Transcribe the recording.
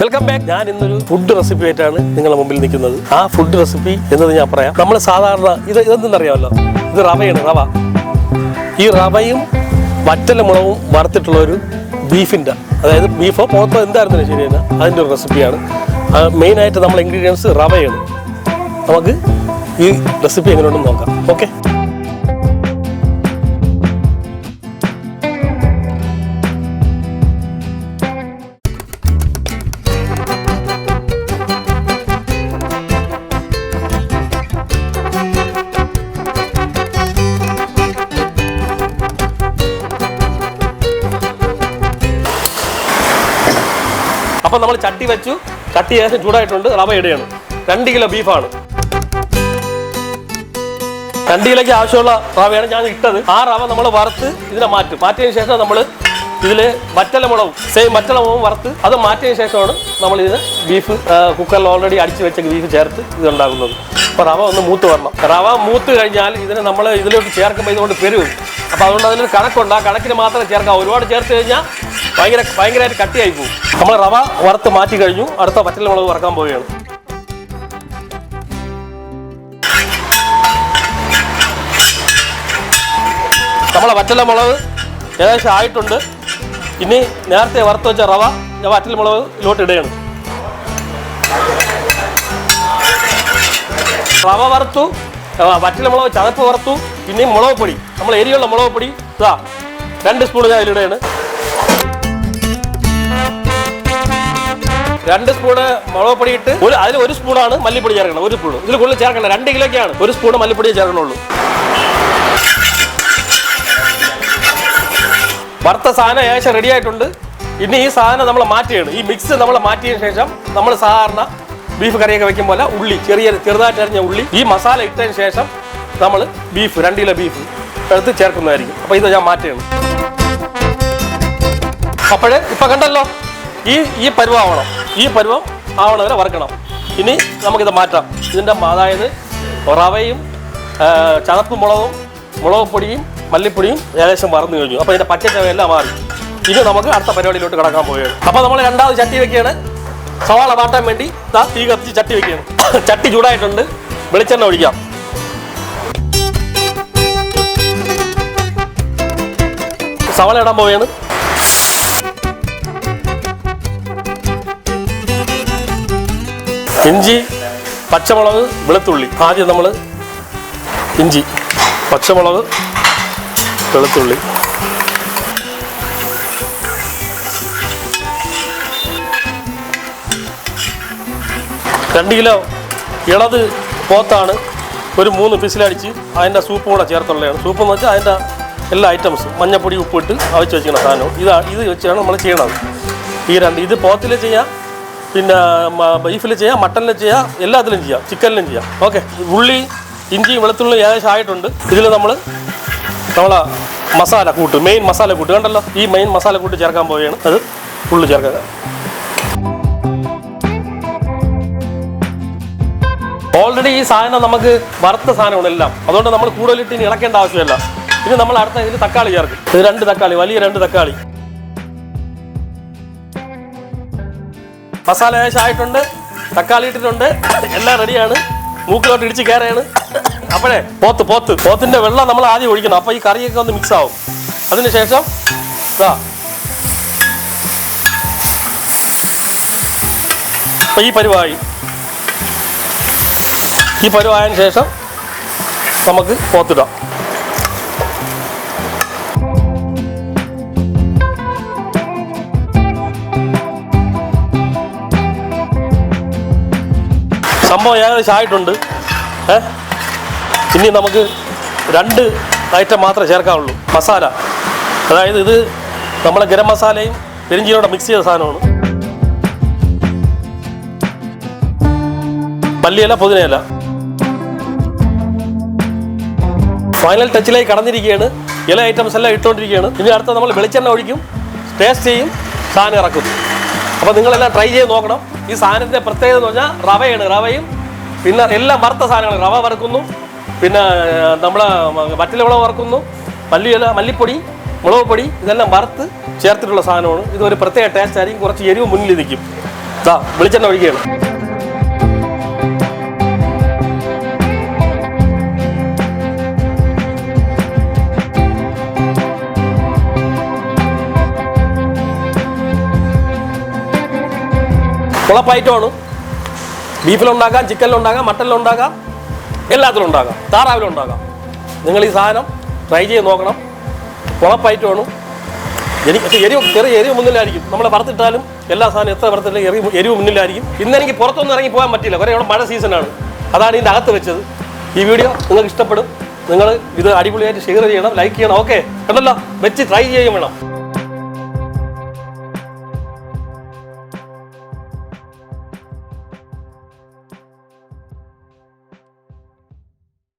Welcome back ഞാൻ ഇന്നൊരു food recipe ആയിട്ടാണ് നിങ്ങളുടെ മുമ്പിൽ നിൽക്കുന്നത്. ആ ഫുഡ് റെസിപ്പി എന്നത് ഞാൻ പറയാം. നമ്മൾ സാധാരണ ഇത് ഇതെന്തെന്നറിയാമല്ലോ? ഇത് റവയാണ് റവ. ഈ റവയും വറ്റല മുളകും വറുത്തിട്ടുള്ള ഒരു ബീഫിന്റെ അതായത് ബീഫോ പോത്തോ എന്തായിരുന്നു ശരി തന്നെ അതിന്റെ ഒരു റെസിപ്പിയാണ് മെയിനായിട്ട് നമ്മൾ ഇൻഗ്രീഡിയൻസ് റവയാണ്. നമുക്ക് ഈ റെസിപ്പി എങ്ങനെയുണ്ടെന്ന് നോക്കാം. ഓക്കെ അപ്പോൾ നമ്മൾ ചട്ടി വെച്ചു. ചട്ടി ഏകദേശം ചൂടായിട്ടുണ്ട്. റവ ഇടുകയാണ്. രണ്ട് കിലോ ബീഫാണ്. രണ്ട് കിലോയ്ക്ക് ആവശ്യമുള്ള റവയാണ് ഞാൻ ഇട്ടത്. ആ റവ നമ്മൾ വറുത്ത് ഇതിനെ മാറ്റും. മാറ്റിയതിന് ശേഷം നമ്മൾ ഇതിൽ വറ്റല മുളകും സെയിം വറ്റലമുളകും വറുത്ത് അത് മാറ്റിയതിന് ശേഷമാണ് നമ്മൾ ഇതിന് ബീഫ് കുക്കറിൽ ഓൾറെഡി അടിച്ച് വെച്ച ബീഫ് ചേർത്ത് ഇത് ഉണ്ടാക്കുന്നത് അപ്പോൾ റവ ഒന്ന് മൂത്ത് വരണം. റവ മൂത്ത് കഴിഞ്ഞാൽ ഇതിനെ നമ്മൾ ഇതിലോട്ട് ചേർക്കുമ്പോൾ ഇതുകൊണ്ട് പെരുവും. അപ്പോൾ അതുകൊണ്ട് അതിനൊരു കണക്കുണ്ട്. ആ കണക്കിന് മാത്രമേ ചേർക്കാം. ഒരുപാട് ചേർത്ത് കഴിഞ്ഞാൽ ഭയങ്കര ഭയങ്കരമായിട്ട് കട്ടിയായി പോകും നമ്മൾ റവ വറുത്ത് മാറ്റി കഴിഞ്ഞു. അടുത്ത വറ്റൽ മുളക് വറക്കാൻ പോവുകയാണ്. നമ്മളെ വറ്റല മുളക് ഏകദേശം ആയിട്ടുണ്ട്. ഇനി നേരത്തെ വറുത്ത് വെച്ച റവ ഞാൻ വറ്റൽ മുളക് ഇതിലോട്ട് ഇടുകയാണ്. റവ വറുത്തു വറ്റൽ മുളക് ചതപ്പ് വറുത്തു പിന്നെ മുളക് പൊടി. നമ്മൾ എരിയുള്ള മുളക് പൊടി ഇതാ രണ്ട് സ്പൂൺ ഞാൻ ഇതിലിടുകയാണ്. രണ്ട് സ്പൂണ് മുളക് പൊടി ഇട്ട് ഒരു അതിൽ ഒരു സ്പൂണാണ് മല്ലിപ്പൊടി ചേർക്കണം. ഒരു സ്പൂൺ ഇതിൽ കൂടുതൽ ചേർക്കണം രണ്ട് കിലോയ്ക്കാണ്. ഒരു സ്പൂൺ മല്ലിപ്പൊടി ചേർക്കണുള്ളൂ. വറുത്ത സാധനം ഏകദേശം റെഡി ആയിട്ടുണ്ട്. ഇനി ഈ സാധനം നമ്മൾ മാറ്റിയാണ്. ഈ മിക്സ് നമ്മൾ മാറ്റിയ ശേഷം നമ്മൾ സാധാരണ ബീഫ് കറിയൊക്കെ വെക്കും പോലെ ഉള്ളി ചെറിയ ചെറുതായിട്ട് അരിഞ്ഞ ഉള്ളി ഈ മസാല ഇട്ടതിന് ശേഷം നമ്മൾ ബീഫ് രണ്ട് കിലോ ബീഫ് എടുത്ത് ചേർക്കുന്നതായിരിക്കും. അപ്പോൾ ഇത് ഞാൻ മാറ്റുകയാണ്. അപ്പോഴേ ഇപ്പം കണ്ടല്ലോ? ഈ ഈ പരുവം ആവണം ഈ പരുവം ആവണ വരെ വറുക്കണം. ഇനി നമുക്കിത് മാറ്റാം. ഇതിന്റെ അതായത് റവയും ചതപ്പ് മുളകും മുളക് പൊടിയും മല്ലിപ്പൊടിയും ഏകദേശം വറന്നു കഴിഞ്ഞു. അപ്പോൾ ഇതിന്റെ പച്ചച്ചവയെല്ലാം മാറി. ഇത് നമുക്ക് അടുത്ത പരിപാടിയിലോട്ട് കിടക്കാൻ പോവുകയാണ്. അപ്പോൾ നമ്മൾ രണ്ടാമത് ചട്ടി വെക്കുകയാണ്. സവാള വാട്ടാൻ വേണ്ടി ദാ തീ കത്തിച്ച് ചട്ടി വെക്കുകയാണ്. ചട്ടി ചൂടായിട്ടുണ്ട്. വെളിച്ചെണ്ണ ഒഴിക്കാം. സവാള ഇടാൻ പോവുകയാണ്. ഇഞ്ചി പച്ചമുളക് വെളുത്തുള്ളി. ആദ്യം നമ്മൾ ഇഞ്ചി പച്ചമുളക് വെളുത്തുള്ളി. രണ്ട് കിലോ ഇളത് പോത്താണ് ഒരു മൂന്ന് പിസിലടിച്ച് അതിന്റെ സൂപ്പ് കൂടെ ചേർത്തുള്ളതാണ്. സൂപ്പ് എന്ന് വെച്ചാൽ അതിന്റെ എല്ലാ ഐറ്റംസും. മഞ്ഞപ്പൊടി ഉപ്പിട്ട് അവിച്ച് വെച്ചിരിക്കുന്ന സാധനം ഇതാ ഇത് വെച്ചാണ് നമ്മൾ ചെയ്യണത്. ഈ രണ്ട് ഇത് പോത്തിൽ ചെയ്യാം പിന്നെ ബീഫിൽ ചെയ്യാം മട്ടനിൽ ചെയ്യാം എല്ലാത്തിലും ചെയ്യാം ചിക്കനിലും ചെയ്യാം. ഓക്കെ. ഉള്ളി ഇഞ്ചിയും വെളുത്തുള്ളിയും ഏകദേശം ആയിട്ടുണ്ട്. ഇതിൽ നമ്മൾ നമ്മളെ മസാല കൂട്ട് മെയിൻ മസാല കൂട്ട്. കണ്ടല്ലോ? ഈ മെയിൻ മസാല കൂട്ട് ചേർക്കാൻ പോവുകയാണ്. അത് ഉള്ളി ചേർക്കുക ഓൾറെഡി ഈ സാധനം നമുക്ക് വറുത്ത സാധനമാണ് എല്ലാം. അതുകൊണ്ട് നമ്മൾ കൂടുതലിട്ട് ഇനി ഇളക്കേണ്ട ആവശ്യമില്ല. ഇനി നമ്മൾ അടുത്ത ഇതിൽ തക്കാളി ചേർക്കും. ഇത് രണ്ട് തക്കാളി വലിയ രണ്ട് തക്കാളി. മസാല ആയിട്ടുണ്ട് തക്കാളി ഇട്ടിട്ടുണ്ട് എല്ലാം റെഡിയാണ് മൂക്കിലോട്ട് ഇടിച്ച് കയറുകയാണ്. അപ്പോഴേ പോത്ത് പോത്ത്. പോത്തിന്റെ വെള്ളം നമ്മൾ ആദ്യം ഒഴിക്കണം. അപ്പോൾ ഈ കറിയൊക്കെ ഒന്ന് മിക്സ് ആവും. അതിനുശേഷം ഇതാ അപ്പം ഈ പരുവായി. ഈ പരുവായതിനു ശേഷം നമുക്ക് പോത്തിടാം. സംഭവം ഏകദേശം ആയിട്ടുണ്ട്. ഏ? ഇനി നമുക്ക് രണ്ട് ഐറ്റം മാത്രമേ ചേർക്കാവുള്ളൂ. മസാല. അതായത് ഇത് നമ്മളെ ഗരം മസാലയും പെരിഞ്ചീരോടെ മിക്സ് ചെയ്ത സാധനമാണ്. പല്ലിയല്ല പുതിനയില. ഫൈനൽ ടച്ചിലേക്ക് കടന്നിരിക്കുകയാണ്. ഇല ഐറ്റംസ് എല്ലാം ഇട്ടുകൊണ്ടിരിക്കുകയാണ്. ഇനി അടുത്ത നമ്മൾ വെളിച്ചെണ്ണ ഒഴിക്കും. ടേസ്റ്റ് ചെയ്യും. സാധനം ഇറക്കും. അപ്പോൾ നിങ്ങളെല്ലാം ട്രൈ ചെയ്ത് നോക്കണം. ഈ സാധനത്തിന്റെ പ്രത്യേകത എന്ന് പറഞ്ഞാൽ റവയാണ്. റവയും പിന്നെ എല്ലാം വറുത്ത സാധനങ്ങളും റവ വറുക്കുന്നു. പിന്നെ നമ്മൾ വറ്റില മുളക് വറുക്കുന്നു. മല്ലിയില മല്ലിപ്പൊടി മുളക് പൊടി ഇതെല്ലാം വറുത്ത് ചേർത്തിട്ടുള്ള സാധനമാണ്. ഇതൊരു പ്രത്യേക ടേസ്റ്റ് ആയിരിക്കും. കുറച്ച് എരിവ് മുന്നിൽ നിൽക്കും. വെളിച്ചെണ്ണ ഒഴിക്കുകയാണ്. കുളപ്പയറ്റമാണ് ബീഫിലുണ്ടാക്കാം ചിക്കനിലുണ്ടാകാം മട്ടനിലുണ്ടാകാം എല്ലാത്തിലും ഉണ്ടാകാം താറാവിലുണ്ടാകാം. നിങ്ങൾ ഈ സാധനം ട്രൈ ചെയ്ത് നോക്കണം. കുളപ്പായിട്ടുമാണ് എനിക്ക് പക്ഷേ എരിവ് ചെറിയ എരിവ് മുന്നിലായിരിക്കും. നമ്മൾ വറുത്തിട്ടാലും എല്ലാ സാധനം എത്ര വറുത്തില്ല എരിവ് എരിവ് മുന്നിലായിരിക്കും. ഇന്ന് എനിക്ക് പുറത്തൊന്നും ഇറങ്ങി പോകാൻ പറ്റില്ല കുറേ ഇവിടെ മഴ സീസണാണ് അതാണ് ഇതിന്റെ അകത്ത് വെച്ചത്. ഈ വീഡിയോ നിങ്ങൾക്ക് ഇഷ്ടപ്പെടും. നിങ്ങൾ ഇത് അടിപൊളിയായിട്ട് ഷെയർ ചെയ്യണം ലൈക്ക് ചെയ്യണം. ഓക്കെ കണ്ടല്ലോ? വെച്ച് ട്രൈ ചെയ്യും വേണം.